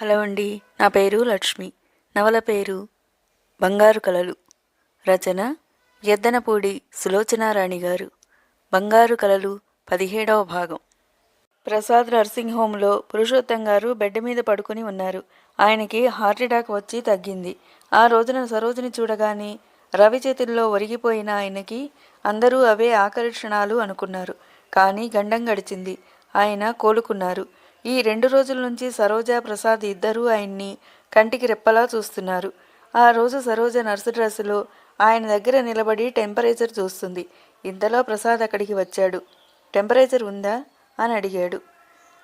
Hello అండి నా పేరు లక్ష్మి. నవల పేరు బంగారు కలలు రచన ఎద్దనపూడి సులోచనారాణి గారు. బంగారు కలలు పదిహేడవ భాగం. ప్రసాద్ నర్సింగ్ హోంలో పురుషోత్తం గారు బెడ్ మీద పడుకుని ఉన్నారు. ఆయనకి హార్ట్ అటాక్ వచ్చి తగ్గింది. ఆ రోజున సరోజిని చూడగానే రవి చేతుల్లో ఒరిగిపోయిన ఆయనకి అందరూ అవే ఆకర్షణాలు అనుకున్నారు. కానీ గండం గడిచింది. ఆయన కోలుకున్నారు. ఈ రెండు రోజుల నుంచి సరోజ ప్రసాద్ ఇద్దరూ ఆయన్ని కంటికి రెప్పలా చూస్తున్నారు. ఆ రోజు సరోజ నర్సు డ్రెస్సులో ఆయన దగ్గర నిలబడి టెంపరేచర్ చూస్తుంది. ఇంతలో ప్రసాద్ అక్కడికి వచ్చాడు. టెంపరేచర్ ఉందా? అని అడిగాడు.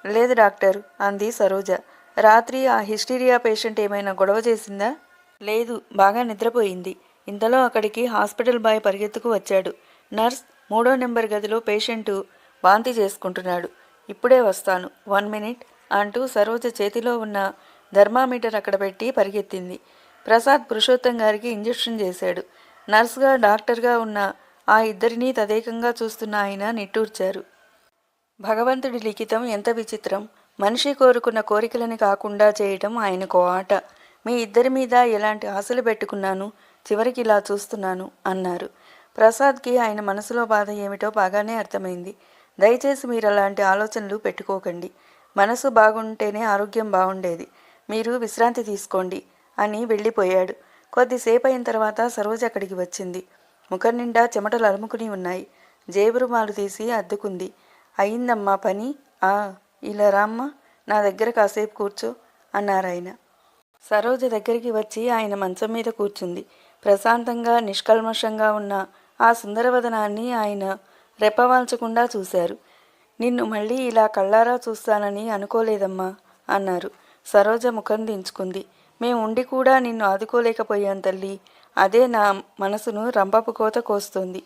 లేదు డాక్టర్ అంది సరోజ. రాత్రి ఆ హిస్టీరియా పేషెంట్ ఏమైనా గొడవ చేసిందా? లేదు బాగా నిద్రపోయింది. ఇంతలో అక్కడికి హాస్పిటల్ బాయ్ పరిగెత్తుకు వచ్చాడు. నర్స్ మూడో నెంబర్ గదిలో పేషెంటు వాంతి చేసుకుంటున్నాడు. ఇప్పుడే వస్తాను. వన్ మినిట్ అంటూ సరోజ చేతిలో ఉన్న థర్మామీటర్ అక్కడ పెట్టి పరిగెత్తింది. ప్రసాద్ పురుషోత్తం గారికి ఇంజెక్షన్ చేశాడు. నర్సుగా డాక్టర్గా ఉన్న ఆ ఇద్దరినీ తదేకంగా చూస్తున్న ఆయన నిట్టూర్చారు. భగవంతుడి లిఖితం ఎంత విచిత్రం. మనిషి కోరుకున్న కోరికలని కాకుండా చేయటం ఆయనకు ఆట. మీ ఇద్దరి మీద ఎలాంటి ఆశలు పెట్టుకున్నాను? చివరికి ఇలా చూస్తున్నాను అన్నారు. ప్రసాద్కి ఆయన మనసులో బాధ ఏమిటో బాగానే అర్థమైంది. దయచేసి మీరు అలాంటి ఆలోచనలు పెట్టుకోకండి. మనసు బాగుంటేనే ఆరోగ్యం బాగుండేది. మీరు విశ్రాంతి తీసుకోండి అని వెళ్ళిపోయాడు. కొద్దిసేపు అయిన తర్వాత సరోజ అక్కడికి వచ్చింది. ముఖం నిండా చెమటలు అలుముకుని ఉన్నాయి. జేబురుమాలు తీసి అద్దుకుంది. అయిందమ్మా పని? ఆ ఇలా రామ్మా నా దగ్గర కాసేపు కూర్చో అన్నారాయన సరోజ దగ్గరికి వచ్చి ఆయన మంచం మీద కూర్చుంది. ప్రశాంతంగా నిష్కల్మషంగా ఉన్న ఆ సుందరవదనాన్ని ఆయన రెప్పవాల్చకుండా చూశారు. నిన్ను మళ్ళీ ఇలా కళ్ళారా చూస్తానని అనుకోలేదమ్మా అన్నారు. సరోజ ముఖం దించుకుంది. మేము ఉండి కూడా నిన్ను ఆదుకోలేకపోయాం తల్లి. అదే నా మనసును రంపపు కోత కోస్తుంది.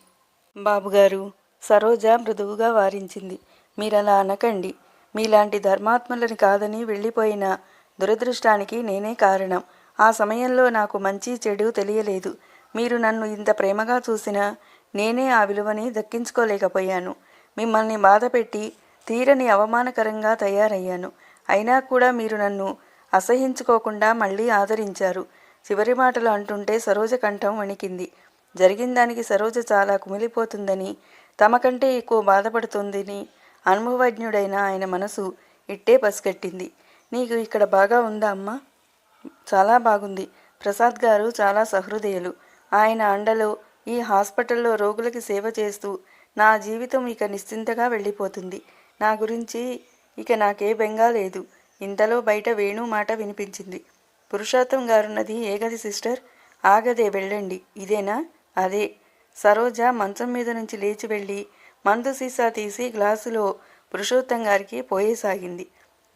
బాబుగారు సరోజ మృదువుగా వారించింది. మీరలా అనకండి. మీలాంటి ధర్మాత్ములని కాదని వెళ్ళిపోయిన దురదృష్టానికి నేనే కారణం. ఆ సమయంలో నాకు మంచి చెడు తెలియలేదు. మీరు నన్ను ఇంత ప్రేమగా చూసినా నేనే ఆ విలువని దక్కించుకోలేకపోయాను. మిమ్మల్ని బాధపెట్టి తీరని అవమానకరంగా తయారయ్యాను. అయినా కూడా మీరు నన్ను అసహించుకోకుండా మళ్ళీ ఆదరించారు. చివరి మాటలు అంటుంటే సరోజ కంఠం వణికింది. జరిగిన దానికి సరోజ చాలా కుమిలిపోతుందని తమ కంటే ఎక్కువ బాధపడుతుందని అనుభవజ్ఞుడైన ఆయన మనసు ఇట్టే పసిగట్టింది. నీకు ఇక్కడ బాగా ఉందా అమ్మా? చాలా బాగుంది. ప్రసాద్ గారు చాలా సహృదయులు. ఆయన అండలో ఈ హాస్పిటల్లో రోగులకి సేవ చేస్తూ నా జీవితం ఇక నిశ్చింతగా వెళ్ళిపోతుంది. నా గురించి ఇక నాకే బెంగా లేదు. ఇంతలో బయట వేణు మాట వినిపించింది. పురుషోత్తం గారున్నది ఏ గది సిస్టర్? ఆగదే వెళ్ళండి. ఇదేనా? అదే. సరోజ మంచం మీద నుంచి లేచి వెళ్ళి మందు సీసా తీసి గ్లాసులో పురుషోత్తం గారికి పోయేసాగింది.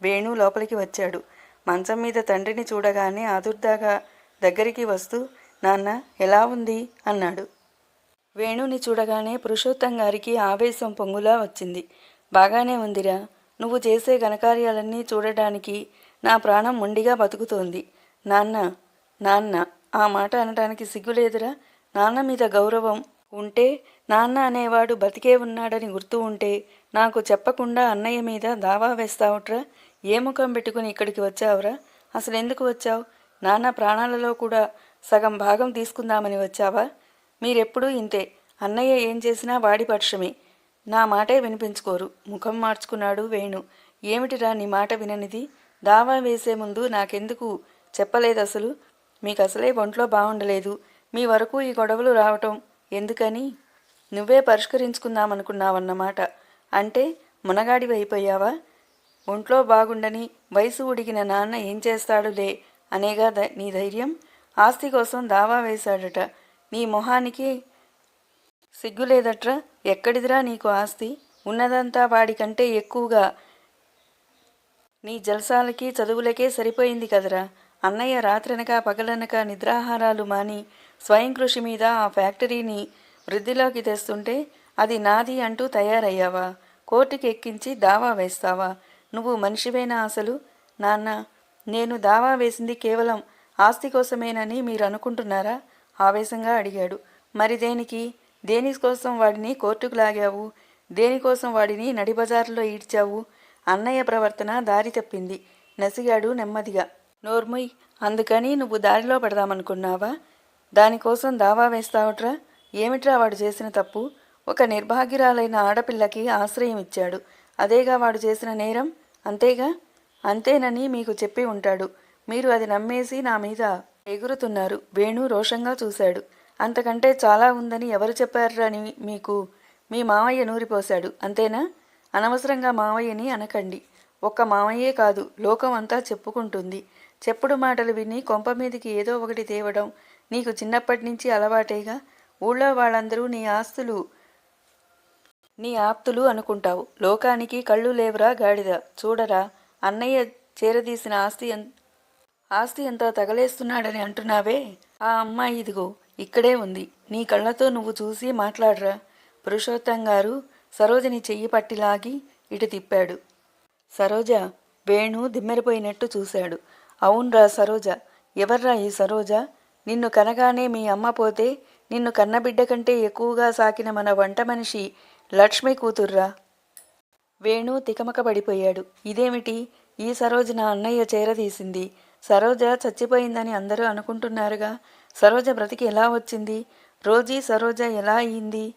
వేణు లోపలికి వచ్చాడు. మంచం మీద తండ్రిని చూడగానే ఆదుర్దాగా దగ్గరికి వస్తూ నాన్న ఎలా ఉంది? అన్నాడు. వేణుని చూడగానే పురుషోత్తం గారికి ఆవేశం పొంగులా వచ్చింది. బాగానే ఉందిరా. నువ్వు చేసే ఘనకార్యాలన్నీ చూడడానికి నా ప్రాణం మొండిగా బతుకుతోంది. నాన్న నాన్న ఆ మాట అనడానికి సిగ్గులేదురా. నాన్న మీద గౌరవం ఉంటే నాన్న అనేవాడు బతికే ఉన్నాడని గుర్తు ఉంటే నాకు చెప్పకుండా అన్నయ్య మీద దావా వేస్తావుట్రా. ఏ ముఖం పెట్టుకుని ఇక్కడికి వచ్చావురా? అసలు ఎందుకు వచ్చావు? నాన్న ప్రాణాలలో కూడా సగం భాగం తీసుకుందామని వచ్చావా? మీరెప్పుడూ ఇంతే. అన్నయ్య ఏం చేసినా వాడి పక్షమే. నా మాటే వినిపించుకోరు. ముఖం మార్చుకున్నాడు వేణు. ఏమిటిరా నీ మాట విననిది? దావా వేసే ముందు నాకెందుకు? చెప్పలేదు అసలు మీకు అసలే ఒంట్లో బాగుండలేదు మీ వరకు ఈ గొడవలు రావటం ఎందుకని? నువ్వే పరిష్కరించుకుందామనుకున్నావన్నమాట. అంటే మునగాడివి అయిపోయావా? ఒంట్లో బాగుండని వయసు ఉడిగిన నాన్న ఏం చేస్తాడులే అనేగా నీ ధైర్యం? ఆస్తి కోసం దావా వేశాడట. నీ మొహానికి సిగ్గులేదట్రా? ఎక్కడిదిరా నీకు ఆస్తి? ఉన్నదంతా వాడికంటే ఎక్కువగా నీ జలసాలకి చదువులకే సరిపోయింది కదరా. అన్నయ్య రాత్రనక పగలనక నిద్రాహారాలు మాని స్వయం కృషి మీద ఆ ఫ్యాక్టరీని వృద్ధిలోకి తెస్తుంటే అది నాది అంటూ తయారయ్యావా? కోర్టుకి ఎక్కించి దావా వేస్తావా? నువ్వు మనిషివేనా అసలు? నాన్న నేను దావా వేసింది కేవలం ఆస్తి కోసమేనని మీరు అనుకుంటున్నారా? ఆవేశంగా అడిగాడు. మరి దేనికి? దేనికోసం వాడిని కోర్టుకు లాగావు? దేనికోసం వాడిని నడిబజారులో ఈడ్చావు? అన్నయ్య ప్రవర్తన దారి తప్పింది. నసిగాడు నెమ్మదిగా. నోర్ముయ్ అందుకని నువ్వు దారిలో పడదామనుకున్నావా? దానికోసం దావా వేస్తావుట్రా? ఏమిట్రా వాడు చేసిన తప్పు? ఒక నిర్భాగ్యురాలైన ఆడపిల్లకి ఆశ్రయం ఇచ్చాడు. అదేగా వాడు చేసిన నేరం? అంతేగా? అంతేనని మీకు చెప్పి ఉంటాడు. మీరు అది నమ్మేసి నా మీద ఎగురుతున్నారు. వేణు రోషంగా చూశాడు. అంతకంటే చాలా ఉందని ఎవరు చెప్పారని మీకు? మీ మావయ్య నూరిపోశాడు. అంతేనా? అనవసరంగా మావయ్యని అనకండి. ఒక్క మావయ్యే కాదు లోకం అంతా చెప్పుకుంటుంది. చెప్పుడు మాటలు విని కొంప మీదికి ఏదో ఒకటి తేవడం నీకు చిన్నప్పటి నుంచి అలవాటేగా? ఊళ్ళో వాళ్ళందరూ నీ ఆస్తులు నీ ఆప్తులు అనుకుంటావు. లోకానికి కళ్ళు లేవురా గాడిద. చూడరా అన్నయ్య చేరదీసిన ఆస్తి ఆస్తి ఎంత తగలేస్తున్నాడని అంటున్నావే? ఆ అమ్మాయి ఇదిగో ఇక్కడే ఉంది. నీ కళ్ళతో నువ్వు చూసి మాట్లాడరా. పురుషోత్తం గారు సరోజని చెయ్యి పట్టిలాగి ఇటు తిప్పాడు. సరోజ వేణు దిమ్మెరిపోయినట్టు చూశాడు. అవునరా సరోజ ఎవర్రా ఈ సరోజ? నిన్ను కనగానే మీ అమ్మ పోతే నిన్ను కన్నబిడ్డ కంటే ఎక్కువగా సాకిన మన వంట మనిషి లక్ష్మి కూతుర్రా. వేణు తికమక పడిపోయాడు. ఇదేమిటి? ఈ సరోజ నా అన్నయ్య చేరదీసింది. సరోజ చచ్చిపోయిందని అందరూ అనుకుంటున్నారుగా. సరోజ బ్రతికి ఎలా వచ్చింది? రోజీ సరోజ ఎలా అయింది?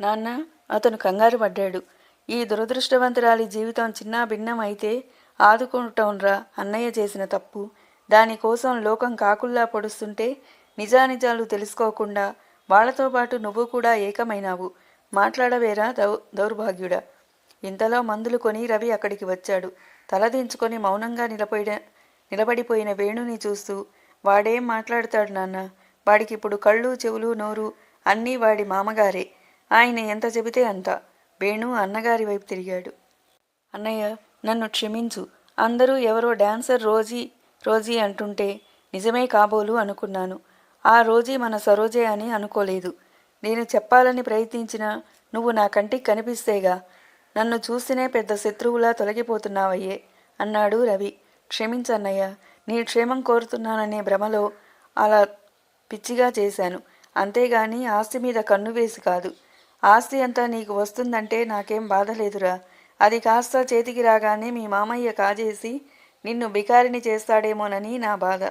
నాన్న అతను కంగారు పడ్డాడు. ఈ దురదృష్టవంతురాలి జీవితం చిన్నా భిన్నం అయితే ఆదుకుంటాంరా అన్నయ్య చేసిన తప్పు. దానికోసం లోకం కాకుల్లా పొడుస్తుంటే నిజానిజాలు తెలుసుకోకుండా వాళ్ళతో పాటు నువ్వు కూడా ఏకమైనావు. మాట్లాడవేరా దౌ దౌర్భాగ్యుడా. ఇంతలో మందులు కొని రవి అక్కడికి వచ్చాడు. తలదించుకొని మౌనంగా నిలబడి నిలబడిపోయిన వేణుని చూస్తూ వాడేం మాట్లాడతాడు నాన్న? వాడికి ఇప్పుడు కళ్ళు చెవులు నోరు అన్నీ వాడి మామగారే. ఆయన ఎంత చెబితే అంత. వేణు అన్నగారి వైపు తిరిగాడు. అన్నయ్య నన్ను క్షమించు. అందరూ ఎవరో డాన్సర్ రోజీ రోజీ అంటుంటే నిజమే కాబోలు అనుకున్నాను. ఆ రోజీ మన సరోజే అని అనుకోలేదు. నేను చెప్పాలని ప్రయత్నించినా నువ్వు నా కంటికి కనిపిస్తేగా నన్ను చూస్తేనే పెద్ద శత్రువులా తొలగిపోతున్నావయ్యే అన్నాడు రవి. క్షమించన్నయ్యా నీ క్షేమం కోరుతున్నాననే భ్రమలో అలా పిచ్చిగా చేశాను. అంతేగాని ఆస్తి మీద కన్ను వేసి కాదు. ఆస్తి అంతా నీకు వస్తుందంటే నాకేం బాధ లేదురా. అది కాస్త చేతికి రాగానే మీ మామయ్య కాజేసి నిన్ను బికారిని చేస్తాడేమోనని నా బాధ.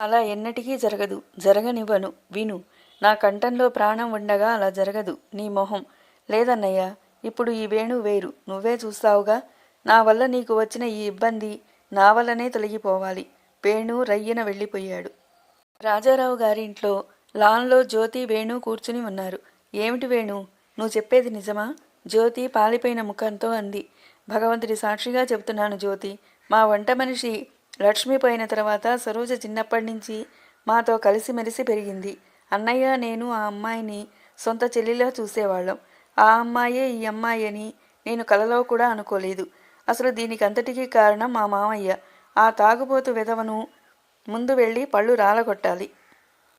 అలా ఎన్నటికీ జరగదు. జరగనివ్వను. విను నా కంఠంలో ప్రాణం ఉండగా అలా జరగదు. నీ మొహం. లేదన్నయ్య ఇప్పుడు ఈ వేణు వేరు. నువ్వే చూస్తావుగా. నా వల్ల నీకు వచ్చిన ఈ ఇబ్బంది నా వల్లనే తొలగిపోవాలి. వేణు రయ్యన వెళ్ళిపోయాడు. రాజారావు గారింట్లో లాన్లో జ్యోతి వేణు కూర్చుని ఉన్నారు. ఏమిటి వేణు? నువ్వు చెప్పేది నిజమా? జ్యోతి పాలిపోయిన ముఖంతో అంది. భగవంతుడి సాక్షిగా చెబుతున్నాను జ్యోతి. మా వంట మనిషి లక్ష్మి పోయిన తర్వాత సరోజ చిన్నప్పటి నుంచి మాతో కలిసిమెలిసి పెరిగింది. అన్నయ్య నేను ఆ అమ్మాయిని సొంత చెల్లిలా చూసేవాళ్ళం. ఆ అమ్మాయే ఈ అమ్మాయి అని నేను కలలో కూడా అనుకోలేదు. అసలు దీనికి అంతటికీ కారణం మా మామయ్య. ఆ తాగుబోతు విధవను ముందు వెళ్ళి పళ్ళు రాలగొట్టాలి.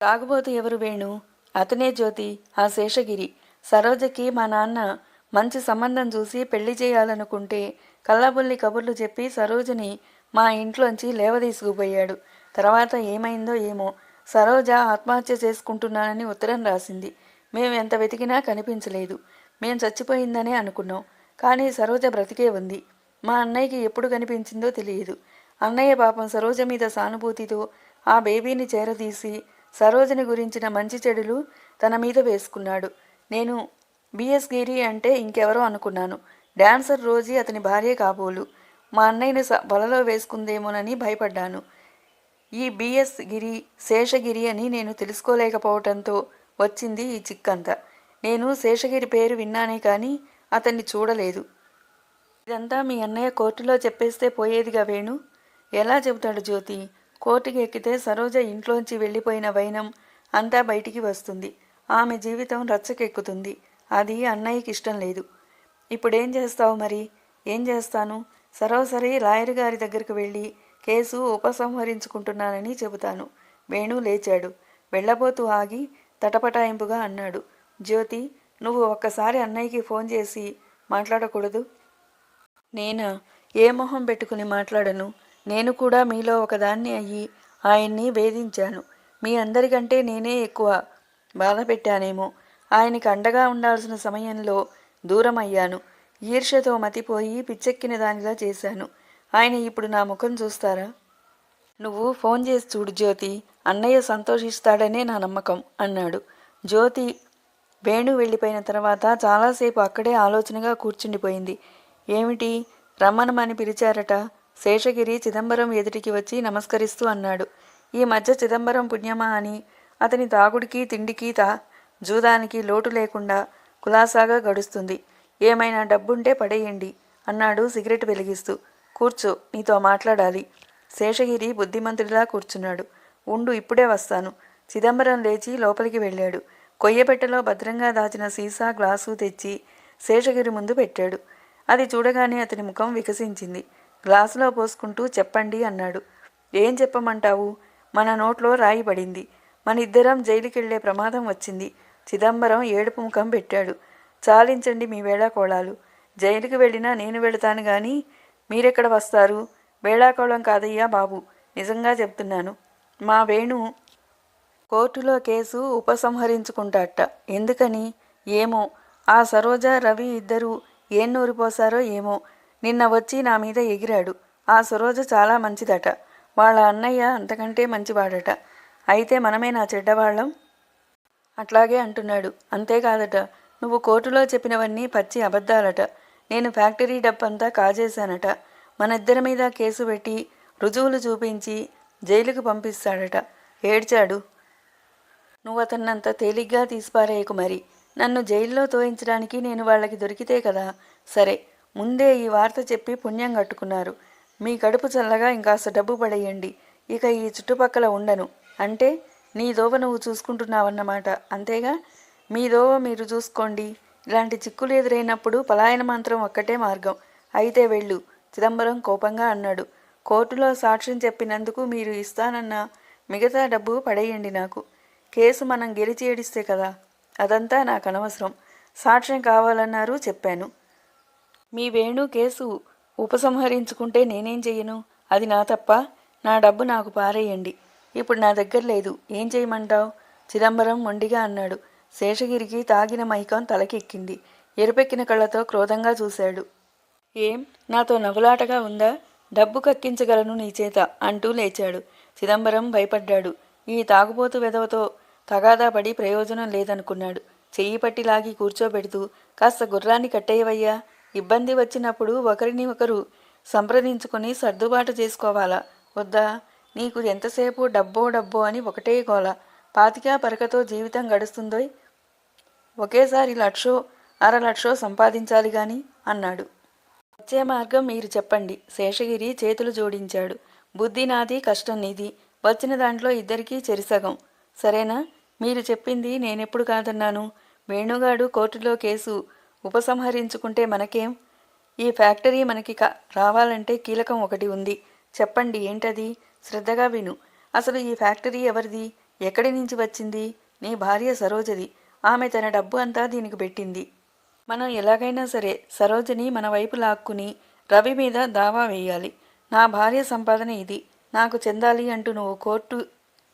తాగుబోతు ఎవరు వేణు? అతనే జ్యోతి ఆ శేషగిరి. సరోజకి మా నాన్న మంచి సంబంధం చూసి పెళ్ళి చేయాలనుకుంటే కళ్ళబుల్లి కబుర్లు చెప్పి సరోజని మా ఇంట్లోంచి లేవదీసుకుపోయాడు. తర్వాత ఏమైందో ఏమో సరోజ ఆత్మహత్య చేసుకుంటున్నానని ఉత్తరం రాసింది. మేము ఎంత వెతికినా కనిపించలేదు. మేం చచ్చిపోయిందనే అనుకున్నాం. కానీ సరోజ బ్రతికే ఉంది. మా అన్నయ్యకి ఎప్పుడు కనిపించిందో తెలియదు. అన్నయ్య పాపం సరోజ మీద సానుభూతితో ఆ బేబీని చేరదీసి సరోజని గురించిన మంచి చెడులు తన మీద వేసుకున్నాడు. నేను బిఎస్ గిరి అంటే ఇంకెవరో అనుకున్నాను. డాన్సర్ రోజీ అతని భార్య కాబోలు. మా అన్నయ్యని స వలలో వేసుకుందేమోనని భయపడ్డాను. ఈ బిఎస్ గిరి శేషగిరి అని నేను తెలుసుకోలేకపోవటంతో వచ్చింది ఈ చిక్కంతా. నేను శేషగిరి పేరు విన్నానే కానీ అతన్ని చూడలేదు. ఇదంతా మీ అన్నయ్య కోర్టులో చెప్పేస్తే పోయేదిగా వేణు. ఎలా చెబుతాడు జ్యోతి? కోర్టుకి ఎక్కితే సరోజ ఇంట్లోంచి వెళ్ళిపోయిన వైనం అంతా బయటికి వస్తుంది. ఆమె జీవితం రచ్చకెక్కుతుంది. అది అన్నయ్యకి ఇష్టం లేదు. ఇప్పుడేం చేస్తావు మరి? ఏం చేస్తాను? సరోసరి లాయర్ గారి దగ్గరికి వెళ్ళి కేసు ఉపసంహరించుకుంటున్నానని చెబుతాను. వేణు లేచాడు. వెళ్ళబోతూ ఆగి తటపటాయింపుగా అన్నాడు. జ్యోతి నువ్వు ఒక్కసారి అన్నయ్యకి ఫోన్ చేసి మాట్లాడకూడదు. నేనా? ఏ మొహం పెట్టుకుని మాట్లాడను? నేను కూడా మీలో ఒకదాన్ని అయ్యి ఆయన్ని వేధించాను. మీ అందరికంటే నేనే ఎక్కువ బాధ పెట్టానేమో ఆయనకి అండగా ఉండాల్సిన సమయంలో దూరం అయ్యాను ఈర్ష్యతో మతిపోయి పిచ్చెక్కిన దానిలా చేశాను. ఆయన ఇప్పుడు నా ముఖం చూస్తారా? నువ్వు ఫోన్ చేసి చూడు జ్యోతి. అన్నయ్య సంతోషిస్తాడనే నా నమ్మకం అన్నాడు. జ్యోతి వేణు వెళ్ళిపోయిన తర్వాత చాలాసేపు అక్కడే ఆలోచనగా కూర్చుండిపోయింది. ఏమిటి? రమ్మనమని పిలిచారట. శేషగిరి చిదంబరం ఎదుటికి వచ్చి నమస్కరిస్తూ అన్నాడు. ఈ మధ్య చిదంబరం పుణ్యమా అని. అతని తాగుడికి తిండికి తా జూదానికి లోటు లేకుండా కులాసాగా గడుస్తుంది. ఏమైనా డబ్బుంటే పడేయండి అన్నాడు సిగరెట్ వెలిగిస్తూ. కూర్చో నీతో మాట్లాడాలి. శేషగిరి బుద్ధిమంతుడిలా కూర్చున్నాడు. ఉండు ఇప్పుడే వస్తాను. చిదంబరం లేచి లోపలికి వెళ్ళాడు. కొయ్యపెట్టెలో భద్రంగా దాచిన సీసా గ్లాసు తెచ్చి శేషగిరి ముందు పెట్టాడు. అది చూడగానే అతని ముఖం వికసించింది. గ్లాసులో పోసుకుంటూ చెప్పండి అన్నాడు. ఏం చెప్పమంటావు? మన నోట్లో రాయి పడింది. మన ఇద్దరం జైలుకెళ్ళే ప్రమాదం వచ్చింది. చిదంబరం ఏడుపు ముఖం పెట్టాడు. చాలించండి మీ వేళాకోళాలు. జైలుకు వెళ్ళినా నేను వెళతాను కానీ మీరెక్కడ వస్తారు? వేళాకోళం కాదయ్యా బాబు నిజంగా చెప్తున్నాను. మా వేణు కోర్టులో కేసు ఉపసంహరించుకుంటాట. ఎందుకని? ఏమో? ఆ సరోజ రవి ఇద్దరూ ఏం నూరిపోసారో ఏమో. నిన్న వచ్చి నా మీద ఎగిరాడు. ఆ సురోజ చాలా మంచిదట. వాళ్ళ అన్నయ్య అంతకంటే మంచివాడట. అయితే మనమే నా చెడ్డవాళ్ళం? అట్లాగే అంటున్నాడు. అంతేకాదట. నువ్వు కోర్టులో చెప్పినవన్నీ పచ్చి అబద్ధాలట. నేను ఫ్యాక్టరీ డబ్బంతా కాజేశానట. మన ఇద్దరి మీద కేసు పెట్టి రుజువులు చూపించి జైలుకు పంపిస్తాడట. ఏడ్చాడు. నువ్వు అతన్నంత తేలిగ్గా తీసిపారేయకు మరి. నన్ను జైల్లో తోయించడానికి నేను వాళ్ళకి దొరికితే కదా? సరే ముందే ఈ వార్త చెప్పి పుణ్యం కట్టుకున్నారు. మీ కడుపు చల్లగా ఇంకాస్త డబ్బు పడేయండి. ఇక ఈ చుట్టుపక్కల ఉండను. అంటే నీ దోవ నువ్వు చూసుకుంటున్నావన్నమాట అంతేగా? మీ దోవ మీరు చూసుకోండి. ఇలాంటి చిక్కులు ఎదురైనప్పుడు పలాయన మంత్రం ఒక్కటే మార్గం. అయితే వెళ్ళు చిదంబరం కోపంగా అన్నాడు. కోర్టులో సాక్ష్యం చెప్పినందుకు మీరు ఇస్తానన్న మిగతా డబ్బు పడేయండి నాకు. కేసు మనం గెలిచి ఏడిస్తే కదా? అదంతా నాకు అనవసరం. సాక్ష్యం కావాలన్నారు చెప్పాను. మీ వేణు కేసు ఉపసంహరించుకుంటే నేనేం చెయ్యను? అది నా తప్ప. నా డబ్బు నాకు పారేయండి. ఇప్పుడు నా దగ్గర లేదు. ఏం చేయమంటావు? చిదంబరం మొండిగా అన్నాడు. శేషగిరికి తాగిన మైకం తలకెక్కింది. ఎరుపెక్కిన కళ్ళతో క్రోధంగా చూశాడు. ఏం? నాతో నవ్వులాటగా ఉందా? డబ్బు కక్కించగలను నీ చేత అంటూ లేచాడు. చిదంబరం భయపడ్డాడు. ఈ తాగుబోతు వెధవతో తగాదాపడి ప్రయోజనం లేదనుకున్నాడు. చెయ్యి పట్టి లాగి కూర్చోబెడుతూ కాస్త గుర్రాన్ని కట్టేయవయ్యా. ఇబ్బంది వచ్చినప్పుడు ఒకరిని ఒకరు సంప్రదించుకొని సర్దుబాటు చేసుకోవాలా? వద్దా? నీకు ఎంతసేపు డబ్బో డబ్బో అని ఒకటే గోల. పాతికా పరకతో జీవితం గడుస్తుందోయ్. ఒకేసారి లక్షో అర లక్షో సంపాదించాలి గాని అన్నాడు. వచ్చే మార్గం మీరు చెప్పండి. శేషగిరి చేతులు జోడించాడు. బుద్ధి నాది కష్టం నీది. వచ్చిన దాంట్లో ఇద్దరికీ చెరిసగం. సరేనా? మీరు చెప్పింది నేనెప్పుడు కాదన్నాను. వేణుగాడు కోర్టులో కేసు ఉపసంహరించుకుంటే మనకేం? ఈ ఫ్యాక్టరీ మనకి కా రావాలంటే కీలకం ఒకటి ఉంది. చెప్పండి ఏంటది? శ్రద్ధగా విను. అసలు ఈ ఫ్యాక్టరీ ఎవరిది? ఎక్కడి నుంచి వచ్చింది? నీ భార్య సరోజది. ఆమె తన డబ్బు అంతా దీనికి పెట్టింది. మనం ఎలాగైనా సరే సరోజని మన వైపు లాక్కుని రవి మీద దావా వేయాలి. నా భార్య సంపాదన ఇది. నాకు చెందాలి అంటూ నువ్వు కోర్టు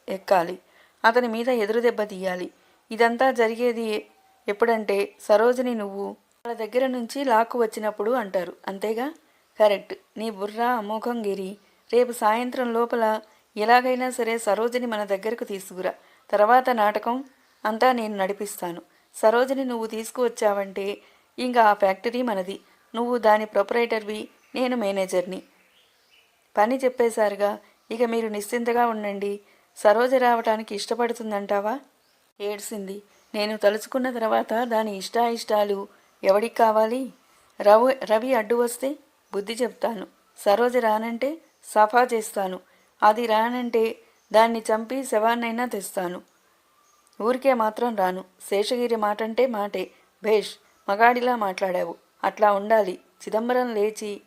ఎక్కాలి. అతని మీద ఎదురు దెబ్బ తీయాలి. ఇదంతా జరిగేది ఎప్పుడంటే సరోజని నువ్వు వాళ్ళ దగ్గర నుంచి లాక్కు వచ్చినప్పుడు అంటారు. అంతేగా? కరెక్ట్. నీ బుర్ర అమోఘం గిరి రేపు సాయంత్రం లోపల ఎలాగైనా సరే సరోజని మన దగ్గరకు తీసుకురా. తర్వాత నాటకం అంతా నేను నడిపిస్తాను. సరోజని నువ్వు తీసుకువచ్చావంటే ఇంకా ఆ ఫ్యాక్టరీ మనది. నువ్వు దాని ప్రొపరేటర్వి నేను మేనేజర్ని. పని చెప్పేశారుగా. ఇక మీరు నిశ్చింతగా ఉండండి. సరోజ రావటానికి ఇష్టపడుతుందంటావా? ఏడ్సింది. నేను తలుచుకున్న తర్వాత దాని ఇష్టాయిష్టాలు ఎవడికి కావాలి? రవి రవి అడ్డు వస్తే బుద్ధి చెప్తాను. సరోజ రానంటే సఫా చేస్తాను. అది రానంటే దాన్ని చంపి శవాన్నైనా తెస్తాను. ఊరికే మాత్రం రాను. శేషగిరి మాటంటే మాటే. భేష్ మగాడిలా మాట్లాడావు. అట్లా ఉండాలి. చిదంబరం లేచి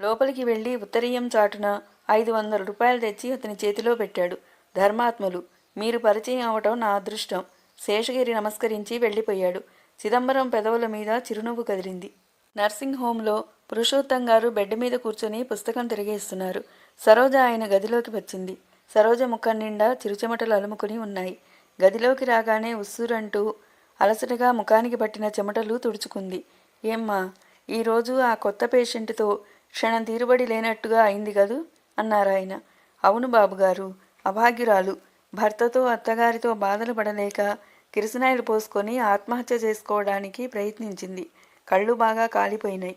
లోపలికి వెళ్ళి ఉత్తరీయం చాటున ఐదు వందల రూపాయలు తెచ్చి అతని చేతిలో పెట్టాడు. ధర్మాత్ములు. మీరు పరిచయం అవటం నా అదృష్టం. శేషగిరి నమస్కరించి వెళ్ళిపోయాడు. చిదంబరం పెదవుల మీద చిరునవ్వు కదిలింది. నర్సింగ్ హోంలో పురుషోత్తం గారు బెడ్ మీద కూర్చొని పుస్తకం తిరిగేస్తున్నారు. సరోజ ఆయన గదిలోకి వచ్చింది. సరోజ ముఖం నిండా చిరుచెమటలు అలుముకుని ఉన్నాయి. గదిలోకి రాగానే ఉస్సురంటూ అలసటగా ముఖానికి పట్టిన చెమటలు తుడుచుకుంది. ఏమ్మా ఈరోజు ఆ కొత్త పేషెంట్తో క్షణం తీరుబడి లేనట్టుగా అయింది కదూ? అన్నారాయన. అవును బాబుగారు అభాగ్యురాలు. భర్తతో అత్తగారితో బాధలు పడలేక కిరసనాయిలు పోసుకొని ఆత్మహత్య చేసుకోవడానికి ప్రయత్నించింది. కళ్ళు బాగా కాలిపోయినాయి.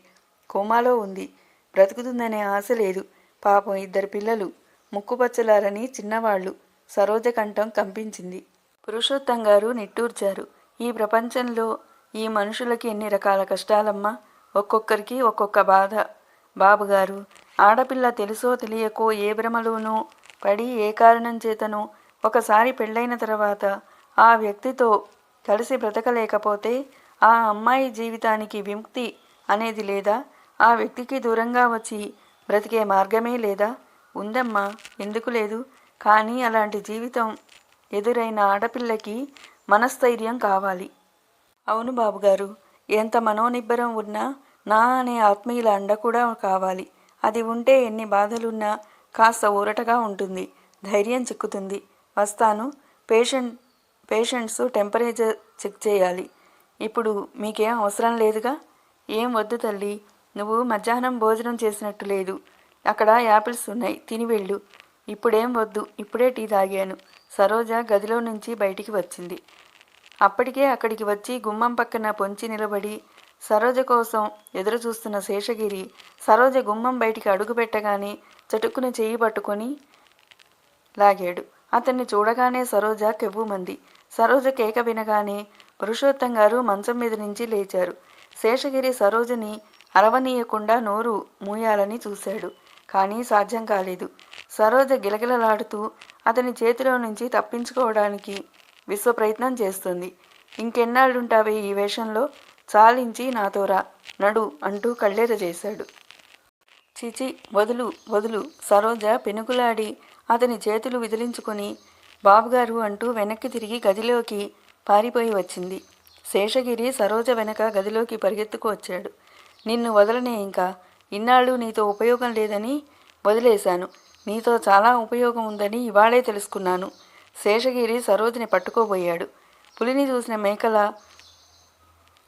కోమాలో ఉంది. బ్రతుకుతుందనే ఆశ లేదు. పాపం ఇద్దరు పిల్లలు. ముక్కుపచ్చలారని చిన్నవాళ్ళు. సరోజ కంఠం కంపించింది. పురుషోత్తం గారు నిట్టూర్చారు. ఈ ప్రపంచంలో ఈ మనుషులకి ఎన్ని రకాల కష్టాలమ్మా? ఒక్కొక్కరికి ఒక్కొక్క బాధ. బాబుగారు ఆడపిల్ల తెలుసో తెలియకో ఏ భ్రమలోనో పడి ఏ కారణం చేతను ఒకసారి పెళ్ళైన తర్వాత ఆ వ్యక్తితో కలిసి బ్రతకలేకపోతే ఆ అమ్మాయి జీవితానికి విముక్తి అనేది లేదా? ఆ వ్యక్తికి దూరంగా వచ్చి బ్రతికే మార్గమే లేదా? ఉందమ్మా ఎందుకు లేదు? కానీ అలాంటి జీవితం ఎదురైన ఆడపిల్లకి మనస్థైర్యం కావాలి. అవును బాబుగారు ఎంత మనోనిబ్బరం ఉన్నా నా అనే ఆత్మీయుల అండ కూడా కావాలి. అది ఉంటే ఎన్ని బాధలున్నా కాస్త ఊరటగా ఉంటుంది. ధైర్యం చిక్కుతుంది. వస్తాను. పేషెంట్ పేషెంట్స్ టెంపరేచర్ చెక్ చేయాలి. ఇప్పుడు మీకేం అవసరం లేదుగా? ఏం వద్దు తల్లి. నువ్వు మధ్యాహ్నం భోజనం చేసినట్టు లేదు. అక్కడ యాపిల్స్ ఉన్నాయి. తిని వెళ్ళు. ఇప్పుడేం వద్దు. ఇప్పుడే టీ తాగాను. సరోజ గదిలో నుంచి బయటికి వచ్చింది. అప్పటికే అక్కడికి వచ్చి గుమ్మం పక్కన పొంచి నిలబడి సరోజ కోసం ఎదురు చూస్తున్న శేషగిరి సరోజ గుమ్మం బయటికి అడుగు పెట్టగానే చటుక్కున చేయి పట్టుకొని లాగాడు. అతన్ని చూడగానే సరోజ కెవ్వుమంది. సరోజ కేక వినగానే పురుషోత్తం గారు మంచం మీద నుంచి లేచారు. శేషగిరి సరోజని అరవనీయకుండా నోరు మూయాలని చూశాడు. కానీ సాధ్యం కాలేదు. సరోజ గిలగిలలాడుతూ అతని చేతిలో నుంచి తప్పించుకోవడానికి విశ్వ ప్రయత్నం చేస్తుంది. ఇంకెన్నాళ్ళుంటావే ఈ వేషంలో? చాలించి నాతోరా నడు అంటూ కళ్ళేర చేశాడు చిచి వదులు వదులు సరోజ పెనుకులాడి అతని చేతులు విదిలించుకొని బాబుగారు అంటూ వెనక్కి తిరిగి గదిలోకి పారిపోయి వచ్చింది. శేషగిరి సరోజ వెనక గదిలోకి పరిగెత్తుకు వచ్చాడు. నిన్ను వదలనే ఇంకా ఇన్నాళ్ళు నీతో ఉపయోగం లేదని వదిలేశాను. నీతో చాలా ఉపయోగం ఉందని ఇవాళే తెలుసుకున్నాను. శేషగిరి సరోజని పట్టుకోబోయాడు. పులిని చూసిన మేకల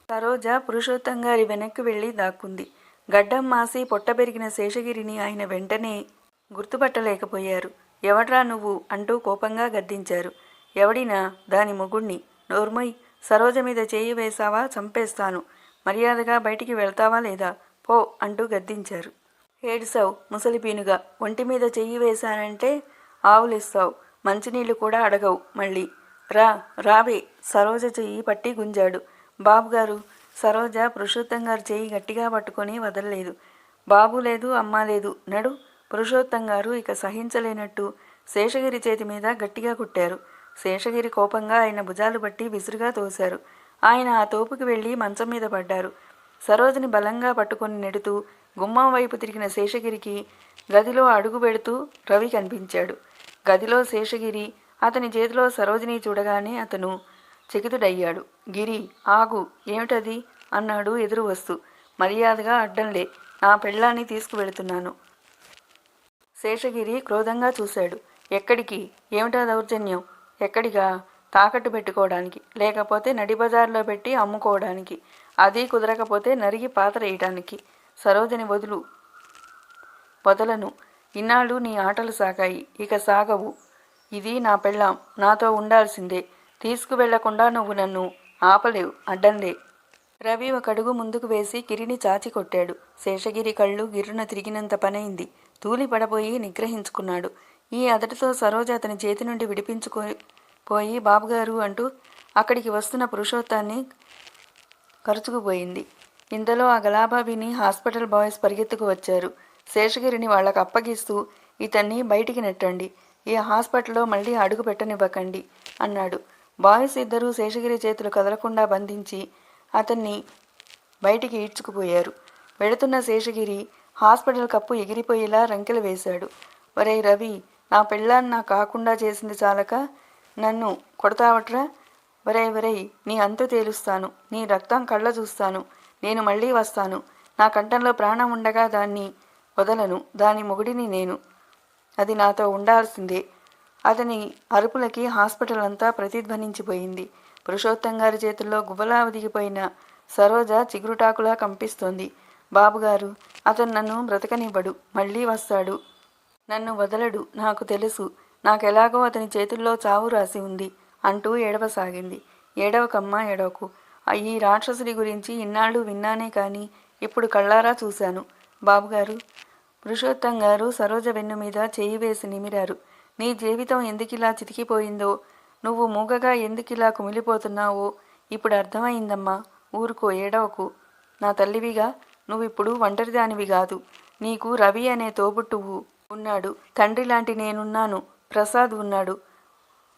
సరోజ పురుషోత్తం గారి వెనక్కి వెళ్ళి దాక్కుంది. గడ్డం మాసి పొట్ట పెరిగిన శేషగిరిని ఆయన వెంటనే గుర్తుపట్టలేకపోయారు. ఎవడ్రా నువ్వు? అంటూ కోపంగా గద్దించారు. ఎవడినా? దాని మొగుణ్ణి. నోర్మయ్ సరోజ మీద చేయి వేశావా? చంపేస్తాను. మర్యాదగా బయటికి వెళ్తావా లేదా? పో అంటూ గద్దించారు. ఏడుసావు ముసలిపీనుగా. ఒంటి మీద చెయ్యి వేశానంటే ఆవులిస్తావు. మంచినీళ్ళు కూడా అడగవు మళ్ళీ. రా రావే. సరోజ చెయ్యి పట్టి గుంజాడు. బాబుగారు సరోజ పురుషోత్తం గారు చేయి గట్టిగా పట్టుకొని వదలలేదు. బాబు లేదు అమ్మ లేదు. నడు. పురుషోత్తం గారు ఇక సహించలేనట్టు శేషగిరి చేతి మీద గట్టిగా కుట్టారు. శేషగిరి కోపంగా ఆయన భుజాలు బట్టి విసురుగా తోశారు. ఆయన ఆ తోపుకి వెళ్ళి మంచం మీద పడ్డారు. సరోజని బలంగా పట్టుకొని నెడుతూ గుమ్మం వైపు తిరిగిన శేషగిరికి గదిలో అడుగు పెడుతూ రవి కనిపించాడు. గదిలో శేషగిరి అతని చేతిలో సరోజిని చూడగానే అతను చకితుడయ్యాడు. గిరి ఆగు ఏమిటది? అన్నాడు ఎదురు వస్తూ మర్యాదగా అడ్డంలే నా పెళ్ళాన్ని తీసుకువెళుతున్నాను. శేషగిరి క్రోధంగా చూశాడు. ఎక్కడికి? ఏమిటా దౌర్జన్యం? ఎక్కడిగా? తాకట్టు పెట్టుకోవడానికి లేకపోతే నడి బజార్లో పెట్టి అమ్ముకోవడానికి అది కుదరకపోతే నరిగి పాతరేయటానికి సరోజని వదులు వదలను. ఇన్నాళ్ళు నీ ఆటలు సాగాయి ఇక సాగవు. ఇది నా పెళ్ళాం నాతో ఉండాల్సిందే. తీసుకువెళ్ళకుండా నువ్వు నన్ను ఆపలేవు అడ్డంలే. రవి ఒక అడుగు ముందుకు వేసి గిరిని చాచి కొట్టాడు. శేషగిరి కళ్ళు గిర్రున తిరిగినంత పనైంది. తూలి పడబోయి నిగ్రహించుకున్నాడు. ఈ అతడితో సరోజ అతని చేతి నుండి విడిపించుకో పోయి బాబుగారు అంటూ అక్కడికి వస్తున్న పురుషోత్తాన్ని ఖర్చుకుపోయింది ఇంతలో ఆ గలాబా విని హాస్పిటల్ బాయ్స్ పరిగెత్తుకు వచ్చారు. శేషగిరిని వాళ్ళకు అప్పగిస్తూ ఇతన్ని బయటికి నెట్టండి. ఈ హాస్పిటల్లో మళ్ళీ అడుగు పెట్టనివ్వకండి అన్నాడు. బాయ్స్ ఇద్దరూ శేషగిరి చేతులు కదలకుండా బంధించి అతన్ని బయటికి ఈడ్చుకుపోయారు. వెడుతున్న శేషగిరి హాస్పిటల్ కప్పు ఎగిరిపోయేలా రంకెలు వేశాడు. వరే రవి నా పెళ్ళాన్ని నా కాకుండా చేసింది చాలక? నన్ను కొడతావట్రా? వరై వరై నీ అంతు తేలుస్తాను. నీ రక్తం కళ్ళ చూస్తాను. నేను మళ్ళీ వస్తాను. నా కంఠంలో ప్రాణం ఉండగా దాన్ని వదలను. దాని మొగుడిని నేను. అది నాతో ఉండాల్సిందే. అతని అరుపులకి హాస్పిటల్ అంతా ప్రతిధ్వనించిపోయింది. పురుషోత్తం గారి చేతుల్లో గుబలా ఒదిగిపోయిన సరోజ చిగురుటాకులా కంపిస్తోంది. బాబుగారు అతను నన్ను బ్రతకనివ్వడు మళ్ళీ వస్తాడు. నన్ను వదలడు నాకు తెలుసు. నాకెలాగో అతని చేతుల్లో చావు రాసి ఉంది అంటూ ఏడవసాగింది. ఏడవకమ్మ ఏడవకు. ఈ రాక్షసుడి గురించి ఇన్నాళ్ళు విన్నానే కానీ ఇప్పుడు కళ్ళారా చూశాను. బాబుగారు పురుషోత్తం గారు సరోజ వెన్ను మీద చేయి వేసి నిమిరారు. నీ జీవితం ఎందుకిలా చితికిపోయిందో నువ్వు మూగగా ఎందుకిలా కుమిలిపోతున్నావో ఇప్పుడు అర్థమైందమ్మా ఊరుకో ఏడవకు. నా తల్లివిగా నువ్విప్పుడు ఒంటరిదానివి కాదు. నీకు రవి అనే తోబుట్టువు ఉన్నాడు. తండ్రి లాంటి నేనున్నాను. ప్రసాద్ ఉన్నాడు.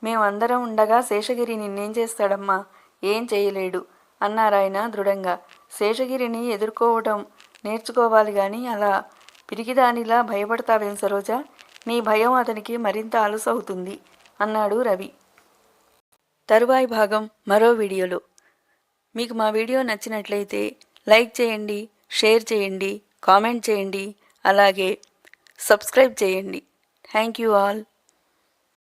మేమందరం ఉండగా శేషగిరి నిన్నేం చేస్తాడమ్మా? ఏం చేయలేడు. అన్నారాయన దృఢంగా. శేషగిరిని ఎదుర్కోవడం నేర్చుకోవాలి గాని అలా పిరిగిదానిలా భయపడతావేం సరోజా? నీ భయం అతనికి మరింత అలసవుతుంది అన్నాడు రవి. తరువాయి భాగం మరో వీడియోలో. మీకు మా వీడియో నచ్చినట్లయితే లైక్ చేయండి షేర్ చేయండి కామెంట్ చేయండి అలాగే సబ్స్క్రైబ్ చేయండి. Thank you all.